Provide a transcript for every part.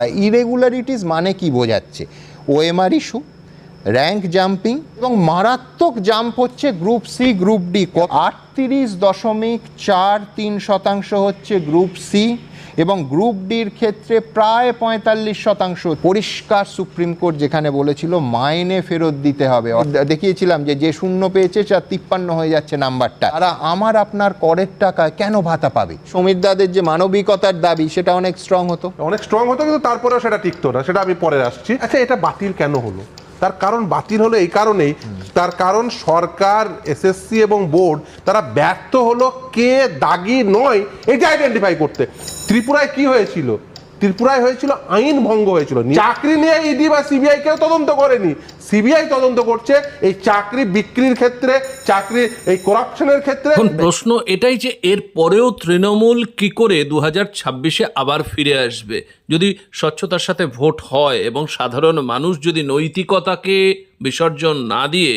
Irregularities মানে কি বোঝাচ্ছে? ওএমআর ইস্যু র্যাঙ্ক জাম্পিং এবং মারাত্মক জাম্প হচ্ছে গ্রুপ সি গ্রুপ ডি আটত্রিশ দশমিক চার তিন শতাংশ হচ্ছে গ্রুপ সি এবং গ্রুপ ডির ক্ষেত্রে প্রায় পঁয়তাল্লিশ শতাংশ পরিষ্কার সুপ্রিম কোর্ট যেখানে বলেছিল মাইনে ফেরত দিতে হবে। দেখিয়েছিলাম যে যে শূন্য পেয়েছে তার তিপ্পান্ন হয়ে যাচ্ছে নাম্বারটা। তারা আমার আপনার করের টাকায় কেন ভাতা পাবে? সমীর দাদের যে মানবিকতার দাবি, সেটা অনেক স্ট্রং হতো। অনেক স্ট্রং হতো, কিন্তু তারপরেও সেটা টিকতো না। সেটা আমি পরে আসছি। আচ্ছা এটা বাতিল কেন হলো? তার কারণ বাতিল হলো এই কারণেই। তার কারণ সরকার এসএসসি এবং বোর্ড, তারা ব্যর্থ হলো কে দাগি নয়, এটা আইডেন্টিফাই করতে। ত্রিপুরায় কি হয়েছিল? ত্রিপুরায় হয়েছিল আইন ভঙ্গ হয়েছিল। চাকরি নিয়ে ইডি বা সিবিআই কেউ তদন্ত করেনি। সিবিআই তদন্ত করছে, এই চাকরি বিক্রির ক্ষেত্রে, চাকরি, এই করাপশনের ক্ষেত্রে। প্রশ্ন এটাই যে এর পরেও তৃণমূল কি করে দু হাজার ছাব্বিশে আবার ফিরে আসবে? যদি স্বচ্ছতার সাথে ভোট হয় এবং সাধারণ মানুষ যদি নৈতিকতাকে বিসর্জন না দিয়ে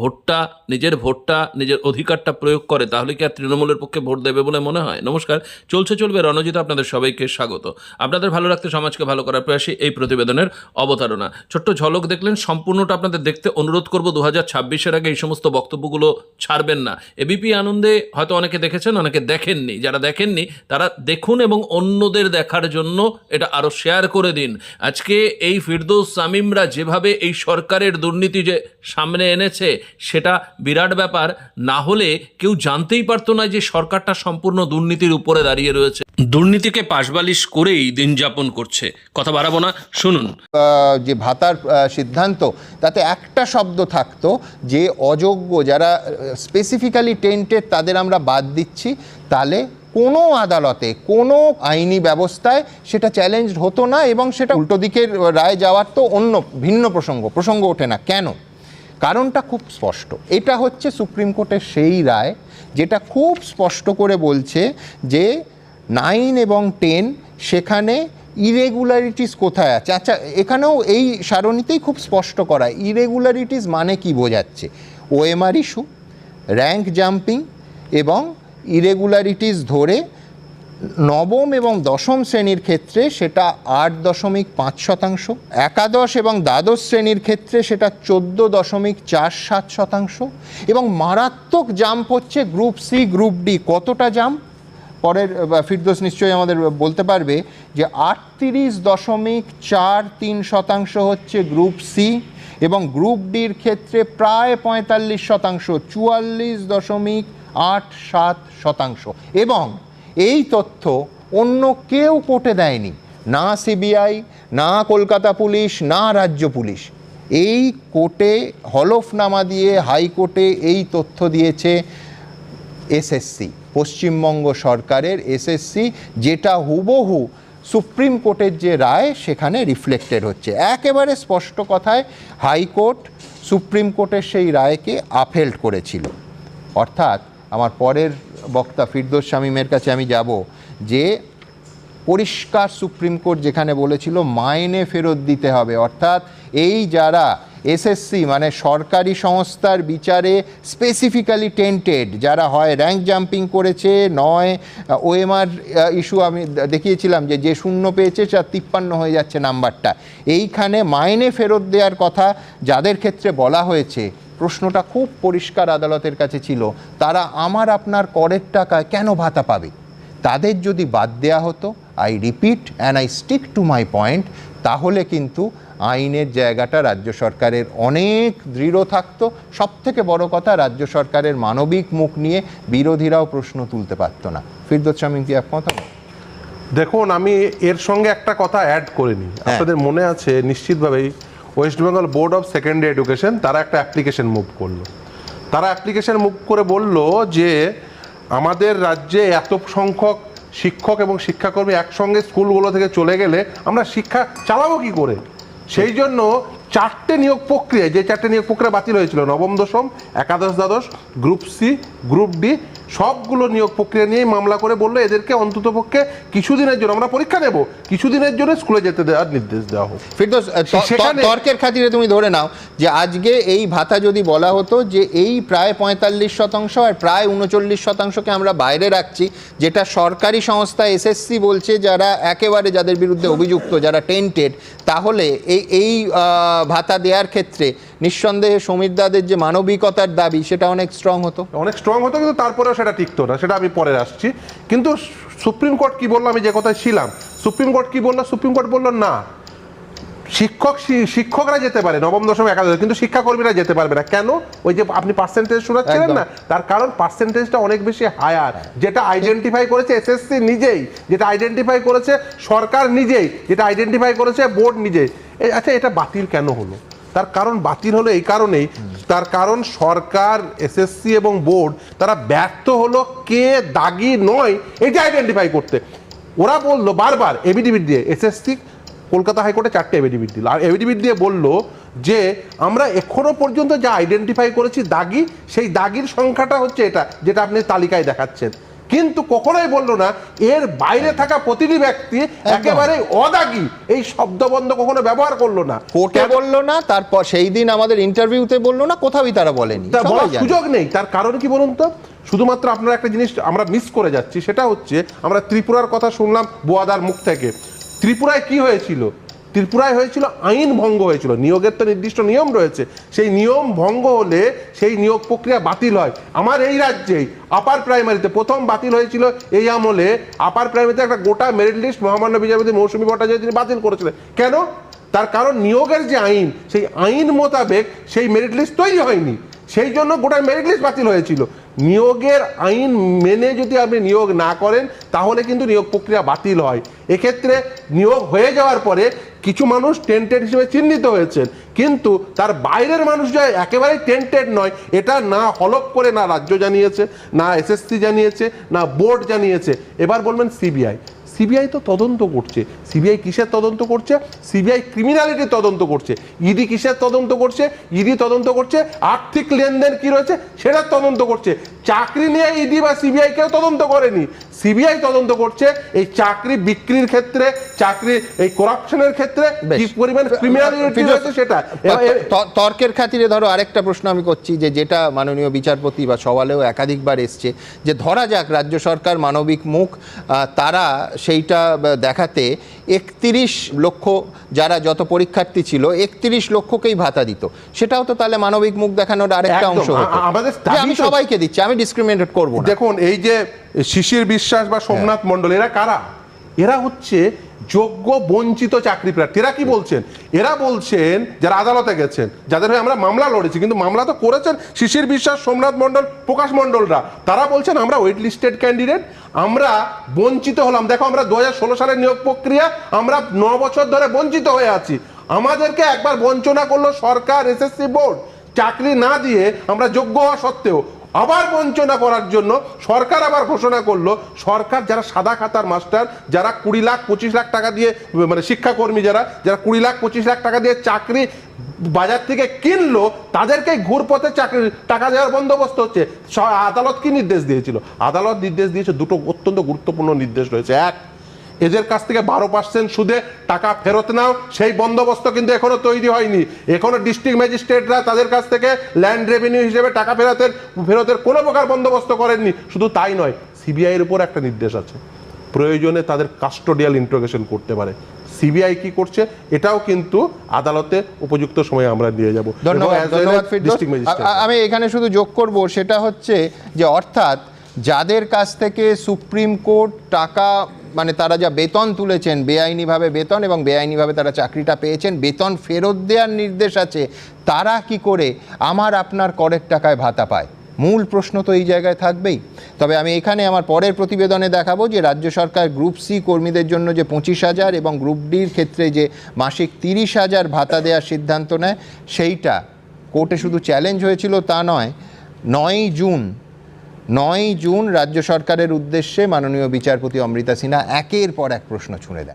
ভোটটা, নিজের ভোটটা, নিজের অধিকারটা প্রয়োগ করে, তাহলে কি আর তৃণমূলের পক্ষে ভোট দেবে বলে মনে হয়? নমস্কার, চলছে, চলবে রণজিৎ, আপনাদের সবাইকে স্বাগত। আপনাদের ভালো রাখতে সমাজকে ভালো করার প্রয়াসে এই প্রতিবেদনের অবতারণা। ছোট্ট ঝলক দেখলেন, সম্পূর্ণটা আপনাদের দেখতে অনুরোধ করব দু হাজার ছাব্বিশের আগে এই সমস্ত বক্তব্যগুলো ছাড়বেন না। এবিপি আনন্দে হয়তো অনেকে দেখেছেন, অনেকে দেখেননি। যারা দেখেননি, তারা দেখুন এবং অন্যদের দেখার জন্য এটা আরও শেয়ার করে দিন। আজকে এই ফিরদৌস সামিমরা যেভাবে এই সরকারের দুর্নীতি যে সামনে এনেছে সেটা বিরাট ব্যাপার। না হলে কেউ জানতেই পারতো না যে সরকারটা সম্পূর্ণ দুর্নীতির উপরে দাঁড়িয়ে রয়েছে। দুর্নীতিকে পাশবালিশ করেই দিন যাপন করছে। কথা বাড়াবো না শুনুন। যে ভাতার সিদ্ধান্ত তাতে একটা শব্দ থাকতো যে অযোগ্য যারা স্পেসিফিক্যালি টেন্টেড তাদের আমরা বাদ দিচ্ছি। তাহলে কোনো আদালতে কোনো আইনি ব্যবস্থায় সেটা চ্যালেঞ্জ হতো না এবং সেটা উল্টো দিকের রায় যাওয়ার তো অন্য ভিন্ন প্রসঙ্গ প্রসঙ্গ ওঠে না। কেন? কারণটা খুব স্পষ্ট। এটা হচ্ছে সুপ্রিম কোর্টের সেই রায় যেটা খুব স্পষ্ট করে বলছে যে নাইন এবং টেন সেখানে ইরেগুলারিটিস কোথায় আছে? আচ্ছা এখানেও এই সারণীতেই খুব স্পষ্ট করা, ইরেগুলারিটিস মানে কি বোঝাচ্ছে? ওএমআর ইস্যু, র্যাঙ্ক জাম্পিং এবং ইরেগুলারিটিস ধরে নবম এবং দশম শ্রেণির ক্ষেত্রে সেটা আট দশমিক পাঁচ শতাংশ, একাদশ এবং দ্বাদশ শ্রেণির ক্ষেত্রে সেটা চোদ্দ দশমিক চার সাত শতাংশ এবং মারাত্মক জাম্প হচ্ছে গ্রুপ সি গ্রুপ ডি কতটা জাম্প পরের ফিরদোস নিশ্চয়ই আমাদের বলতে পারবে যে আটত্রিশ দশমিক চার তিন শতাংশ হচ্ছে গ্রুপ সি এবং গ্রুপ ডির ক্ষেত্রে প্রায় পঁয়তাল্লিশ শতাংশ, চুয়াল্লিশ দশমিক আট সাত শতাংশ এবং এই তথ্য অন্য কেউ কোর্টে দেয়নি। না সিবিআই, না কলকাতা পুলিশ, না রাজ্য পুলিশ। এই কোর্টে হলফনামা দিয়ে হাইকোর্টে এই তথ্য দিয়েছে এসএসসি, পশ্চিমবঙ্গ সরকারের এসএসসি, যেটা হুবহু সুপ্রিম কোর্টের যে রায়, সেখানে রিফ্লেক্টেড হচ্ছে। একেবারে স্পষ্ট কথায় হাইকোর্ট সুপ্রিম কোর্টের সেই রায়কে আপহেল্ড করেছিল। অর্থাৎ আমার পরের বক্তা ফিরদোস শামীমের কাছে আমি যাব, যে পরিষ্কার সুপ্রিম কোর্ট যেখানে বলেছিল মাইনে ফেরত দিতে হবে। অর্থাৎ এই যারা এসএসসি মানে সরকারি সংস্থার বিচারে স্পেসিফিক্যালি টেন্টেড যারা হয় র্যাঙ্ক জাম্পিং করেছে, নয় ওএমআর ইস্যু আমি দেখিয়েছিলাম যে যে শূন্য পেয়েছে, তার তিপ্পান্ন হয়ে যাচ্ছে নাম্বারটা এইখানে মাইনে ফেরত দেওয়ার কথা যাদের ক্ষেত্রে বলা হয়েছে প্রশ্নটা খুব পরিষ্কার আদালতের কাছে ছিল তারা আমার আপনার করের টাকায় কেন ভাতা পাবে? তাদের যদি বাদ দেওয়া হতো I repeat and I stick to my point তাহলে কিন্তু আইনের জায়গাটা রাজ্য সরকারের অনেক দৃঢ় থাকতো। সব থেকে বড় কথা রাজ্য সরকারের মানবিক মুখ নিয়ে বিরোধীরাও প্রশ্ন তুলতে পারতো না। ফিরদোস শামীম কি একমত? দেখুন আমি এর সঙ্গে একটা কথা অ্যাড করিনি। আপনাদের মনে আছে নিশ্চিতভাবেই West Bengal board of secondary education তারা একটা অ্যাপ্লিকেশন মুভ করল। তারা অ্যাপ্লিকেশন মুভ করে বলল যে, আমাদের রাজ্যে এত সংখ্যক শিক্ষক এবং শিক্ষাকর্মী একসঙ্গে স্কুলগুলো থেকে চলে গেলে আমরা শিক্ষা চালাবো কি করে? সেই জন্য চারটে নিয়োগ প্রক্রিয়া যে চারটে নিয়োগ প্রক্রিয়া বাতিল হয়েছিল, নবম, দশম, একাদশ, দ্বাদশ গ্রুপ সি গ্রুপ ডি সবগুলো নিয়োগ প্রক্রিয়া নিয়ে মামলা করে বলল এদেরকে অন্তত পক্ষে কিছুদিনের জন্য আমরা পরীক্ষা নেব। কিছুদিনের জন্য স্কুলে যেতে দেওয়ার নির্দেশ দেওয়া হোক। ফিরদোস তর্কের খাতিরে তুমি ধরে নাও যে আজকে এই ভাতা যদি বলা হতো যে এই প্রায় পঁয়তাল্লিশ শতাংশ আর প্রায় উনচল্লিশ শতাংশকে আমরা বাইরে রাখছি যেটা সরকারি সংস্থা এসএসসি বলছে যারা একেবারে যাদের বিরুদ্ধে অভিযুক্ত যারা টেন্টেড তাহলে এই এই ভাতা দেওয়ার ক্ষেত্রে নিঃসন্দেহে সমীরদাদের যে মানবিকতার দাবি সেটা অনেক স্ট্রং হতো। অনেক স্ট্রং হতো কিন্তু তারপরেও সেটা টিকতো না সেটা আমি পরে আসছি। কিন্তু সুপ্রিম কোর্ট কি বলল আমি যে কথায় ছিলাম? সুপ্রিম কোর্ট কি বলল? সুপ্রিম কোর্ট বলল না। শিক্ষক শিক্ষকরা যেতে পারে নবম দশম একাদশ কিন্তু শিক্ষাকর্মীরা যেতে পারবে না। কেন? ওই যে আপনি পার্সেন্টেজ শোনাচ্ছিলেন না তার কারণ পার্সেন্টেজটা অনেক বেশি হায়ার যেটা আইডেন্টিফাই করেছে এসএসসি নিজেই যেটা আইডেন্টিফাই করেছে সরকার নিজেই যেটা আইডেন্টিফাই করেছে বোর্ড নিজেই। আচ্ছা এটা বাতিল কেন হলো? তার কারণ বাতিল হলো এই কারণেই। তার কারণ সরকার এসএসসি এবং বোর্ড, তারা ব্যর্থ হলো কে দাগি নয় এটা আইডেন্টিফাই করতে। ওরা বলল বারবার এবিডিবিট দিয়ে এসএসসি কলকাতা হাইকোর্টে চারটে এভিডিভিট দিল। আর এভিডিভিট দিয়ে বলল যে, আমরা এখনও পর্যন্ত যা আইডেন্টিফাই করেছি দাগি, সেই দাগির সংখ্যাটা হচ্ছে এটা, যেটা আপনি তালিকায় দেখাচ্ছেন। কিন্তু কখনোই বলল না এর বাইরে থাকা প্রতিটি ব্যক্তি একেবারে অদাগি। এই শব্দবন্ধ কখনো ব্যবহার করল না। কোর্টে বলল না তারপর সেই দিন আমাদের ইন্টারভিউতে বলল না কোথাওই তারা বলেনি। সুযোগ নেই। তার কারণ কি বলুন তো? শুধুমাত্র আপনারা একটা জিনিস আমরা মিস করে যাচ্ছি সেটা হচ্ছে আমরা ত্রিপুরার কথা শুনলাম বোয়াদার মুখ থেকে। ত্রিপুরায় কি হয়েছিল? ত্রিপুরায় হয়েছিল, আইন ভঙ্গ হয়েছিল। নিয়োগের তো নির্দিষ্ট নিয়ম রয়েছে। সেই নিয়ম ভঙ্গ হলে সেই নিয়োগ প্রক্রিয়া বাতিল হয়। আমার এই রাজ্যেই আপার প্রাইমারিতে প্রথম বাতিল হয়েছিল এই আমলে। আপার প্রাইমারিতে একটা গোটা মেরিট লিস্ট মহামান্য বিচারপতি মৌসুমী ভট্টাচার্য তিনি বাতিল করেছিলেন। কেন? তার কারণ নিয়োগের যে আইন, সেই আইন মোতাবেক সেই মেরিট লিস্ট তৈরি হয়নি। সেই জন্য গোটা মেরিট লিস্ট বাতিল হয়েছিল। নিয়োগের আইন মেনে যদি আপনি নিয়োগ না করেন, তাহলে কিন্তু নিয়োগ প্রক্রিয়া বাতিল হয়। এক্ষেত্রে নিয়োগ হয়ে যাওয়ার পরে কিছু মানুষ টেন্টেড হিসেবে চিহ্নিত হয়েছেন। কিন্তু তার বাইরের মানুষ যে একেবারেই টেন্টেড নয়। এটা না হলপ করে না রাজ্য জানিয়েছে, না এসএসসি জানিয়েছে, না বোর্ড জানিয়েছে। এবার বলবেন সিবিআই। সিবিআই তো তদন্ত করছে। সিবিআই কিসের তদন্ত করছে? সিবিআই ক্রিমিনালিটির তদন্ত করছে। ইডি কিসের তদন্ত করছে? ইডি তদন্ত করছে। আর্থিক লেনদেন কি রয়েছে? সেটার তদন্ত করছে। চাকরি নিয়ে ইডি বা সিবিআই কেউ তদন্ত করেনি। সিবিআই তদন্ত করছে এই চাকরি বিক্রির ক্ষেত্রে চাকরি এই করাপশনের ক্ষেত্রে কি পরিমাণ ক্রিমিনালিটি রয়েছে সেটা? তর্কের খাতিরে ধরো আরেকটা প্রশ্ন আমি করছি যে যেটা মাননীয় বিচারপতি বা সওয়ালেও একাধিকবার এসছে যে ধরা যাক রাজ্য সরকার মানবিক মুখ তারা সেইটা দেখাতে একত্রিশ লক্ষ যারা যত পরীক্ষার্থী ছিল একত্রিশ লক্ষকেই ভাতা দিত। সেটাও তো তাহলে মানবিক মুখ দেখানোর আরেকটা অংশ আমি সবাইকে দিচ্ছি আমি ডিসক্রিমিনেট করব দেখুন এই যে শিশির বিশ্বাস বা সোমনাথ মণ্ডল এরা কারা? এরা হচ্ছে যোগ্য বঞ্চিত চাকরি প্রার্থী। এরা কি বলছেন? এরা বলছেন যারা আদালতে গেছেন যাদের হয়ে আমরা মামলা লড়েছি কিন্তু মামলা তো করেছেন শিশির বিশ্বাস সোমনাথ মণ্ডল প্রকাশ মণ্ডলরা। তারা বলছেন আমরা ওয়েট লিস্টেড ক্যান্ডিডেট আমরা বঞ্চিত হলাম। দেখো আমরা দু হাজার ষোলো সালের নিয়োগ প্রক্রিয়া আমরা ন বছর ধরে বঞ্চিত হয়ে আছি। আমাদেরকে একবার বঞ্চনা করল সরকার এসএসসি বোর্ড। চাকরি না দিয়ে আমরা যোগ্য হওয়া সত্ত্বেও আবার বঞ্চনা করার জন্য সরকার আবার ঘোষণা করল, সরকার যারা সাদা খাতার মাস্টার, যারা কুড়ি লাখ পঁচিশ লাখ টাকা দিয়ে মানে শিক্ষাকর্মী যারা যারা কুড়ি লাখ পঁচিশ লাখ টাকা দিয়ে চাকরি বাজার থেকে কিনলো, তাদেরকে ঘুরপথে চাকরি, টাকা দেওয়ার বন্দোবস্ত হচ্ছে। আদালত কি নির্দেশ দিয়েছিল? আদালত নির্দেশ দিয়েছে দুটো অত্যন্ত গুরুত্বপূর্ণ নির্দেশ রয়েছে। এক এদের কাছ থেকে বারো পার্সেন্ট সুদে টাকা ফেরত নাও। সেই বন্দোবস্ত কিন্তু এখনও তৈরি হয়নি। এখনও ডিস্ট্রিক্ট ম্যাজিস্ট্রেটরা তাদের কাছ থেকে ল্যান্ড রেভিনিউ হিসেবে টাকা ফেরতের ফেরতের কোনো প্রকার বন্দোবস্ত করেননি। শুধু তাই নয় সিবিআইয়ের উপর একটা নির্দেশ আছে। প্রয়োজনে তাদের কাস্টোডিয়াল ইন্ট্রোগেশন করতে পারে। সিবিআই কি করছে এটাও কিন্তু আদালতে উপযুক্ত সময়ে আমরা নিয়ে যাব। আমি এখানে শুধু যোগ করব সেটা হচ্ছে যে অর্থাৎ যাদের কাছ থেকে সুপ্রিম কোর্ট টাকা মানে তারা যা বেতন তুলেছেন, বেআইনিভাবে বেতন এবং বেআইনিভাবে তারা চাকরিটা পেয়েছেন, বেতন ফেরত দেওয়ার নির্দেশ আছে, তারা কি করে আমার আপনার করের টাকায় ভাতা পায়? মূল প্রশ্ন তো এই জায়গায় থাকবেই। তবে আমি এখানে আমার পরের প্রতিবেদনে দেখাবো যে রাজ্য সরকার গ্রুপ সি কর্মীদের জন্য যে পঁচিশ হাজার এবং গ্রুপ ডির ক্ষেত্রে যে মাসিক তিরিশ হাজার ভাতা দেওয়ার সিদ্ধান্ত নেয়, সেইটা কোর্টে শুধু চ্যালেঞ্জ হয়েছিল তা নয়, নয়ই জুন নয় জুন রাজ্য সরকারের উদ্দেশ্যে মাননীয় বিচারপতি অমৃতা সিনহা একের পর এক প্রশ্ন ছুঁড়ে দেন।